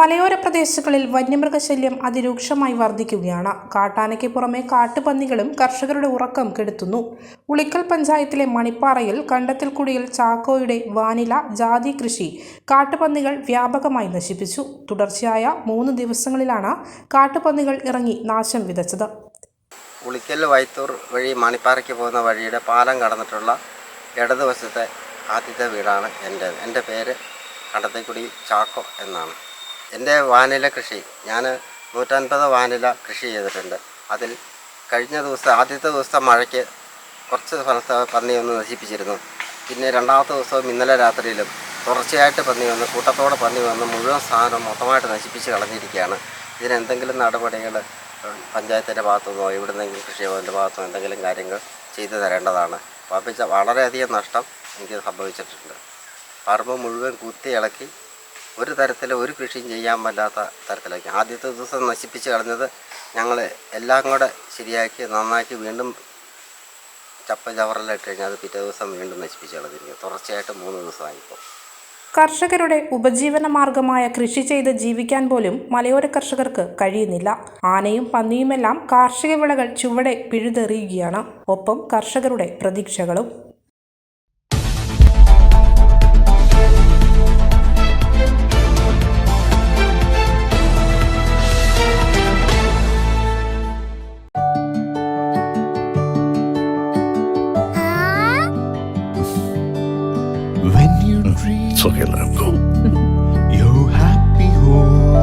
മലയോര പ്രദേശങ്ങളിൽ വന്യമൃഗശല്യം അതിരൂക്ഷമായി വർദ്ധിക്കുകയാണ്. കാട്ടാനയ്ക്ക് പുറമെ കാട്ടുപന്നികളും കർഷകരുടെ ഉറക്കം കെടുത്തുന്നു. ഉളിക്കൽ പഞ്ചായത്തിലെ മണിപ്പാറയിൽ കണ്ടത്തിൽക്കുടിയിൽ ചാക്കോയുടെ വാനില ജാതി കൃഷി കാട്ടുപന്നികൾ വ്യാപകമായി നശിപ്പിച്ചു. തുടർച്ചയായ മൂന്ന് ദിവസങ്ങളിലാണ് കാട്ടുപന്നികൾ ഇറങ്ങി നാശം വിതച്ചത്. ഉളിക്കൽ വൈത്തൂർ വഴി മണിപ്പാറയ്ക്ക് പോകുന്ന വഴിയുടെ പാലം കടന്നിട്ടുള്ള ഇടതുവശത്തെ ആദ്യത്തെ വീടാണ് എന്റെ എന്റെ പേര് കണ്ടത്തേക്കുടി ചാക്കോ എന്നാണ്. എന്റെ വാനില കൃഷി. ഞാൻ നൂറ്റൻപത് വാനില കൃഷി ചെയ്തിട്ടുണ്ട്. അതിൽ കഴിഞ്ഞ ദിവസം ആദ്യത്തെ ദിവസം മഴയ്ക്ക് കുറച്ച് സ്ഥലത്ത് പന്നി ഒന്ന് നശിപ്പിച്ചിരുന്നു. പിന്നെ രണ്ടാമത്തെ ദിവസവും ഇന്നലെ രാത്രിയിലും തുടർച്ചയായിട്ട് പന്നി വന്ന് കൂട്ടത്തോടെ പന്നി വന്ന് മുഴുവൻ സാധനം മൊത്തമായിട്ട് നശിപ്പിച്ച് കളഞ്ഞിരിക്കുകയാണ്. ഇതിനെന്തെങ്കിലും നടപടികൾ പഞ്ചായത്തിന്റെ ഭാഗത്തുനിന്നോ എവിടുന്നെങ്കിലും കൃഷി ഭവന്റെ ഭാഗത്തുനിന്നോ എന്തെങ്കിലും കാര്യങ്ങൾ ചെയ്തു തരേണ്ടതാണ്. പാപ്പിച്ച വളരെയധികം നഷ്ടം എനിക്ക് സംഭവിച്ചിട്ടുണ്ട്. പറമ്പ് മുഴുവൻ കുത്തി ഇളക്കി ഒരു തരത്തിൽ ഒരു കൃഷിയും ചെയ്യാൻ പറ്റാത്ത തരത്തിലേക്ക്. ആദ്യത്തെ ദിവസം നശിപ്പിച്ച് കളഞ്ഞത് ഞങ്ങൾ എല്ലാം കൂടെ ശരിയാക്കി നന്നാക്കി വീണ്ടും ചപ്പ ചവറലിട്ട് കഴിഞ്ഞാൽ അത് പിറ്റേ ദിവസം വീണ്ടും നശിപ്പിച്ച് കളഞ്ഞിരിക്കും. തുടർച്ചയായിട്ട് മൂന്ന് ദിവസമായി ഇപ്പോൾ കർഷകരുടെ ഉപജീവന മാർഗമായ കൃഷി ചെയ്ത് ജീവിക്കാൻ പോലും മലയോര കർഷകർക്ക് കഴിയുന്നില്ല. ആനയും പന്നിയുമെല്ലാം കാർഷിക വിളകൾ ചുവടെ പിഴുതെറിയുകയാണ്. ഒപ്പം കർഷകരുടെ പ്രതീക്ഷകളും. It's okay, your happy home,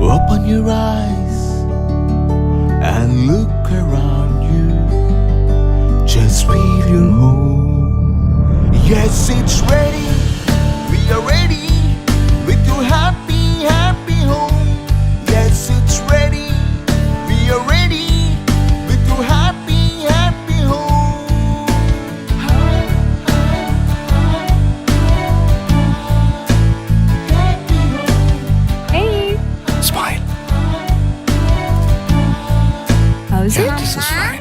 open your eyes and look around you. Just feel your home. Yes, it's ready. We are ready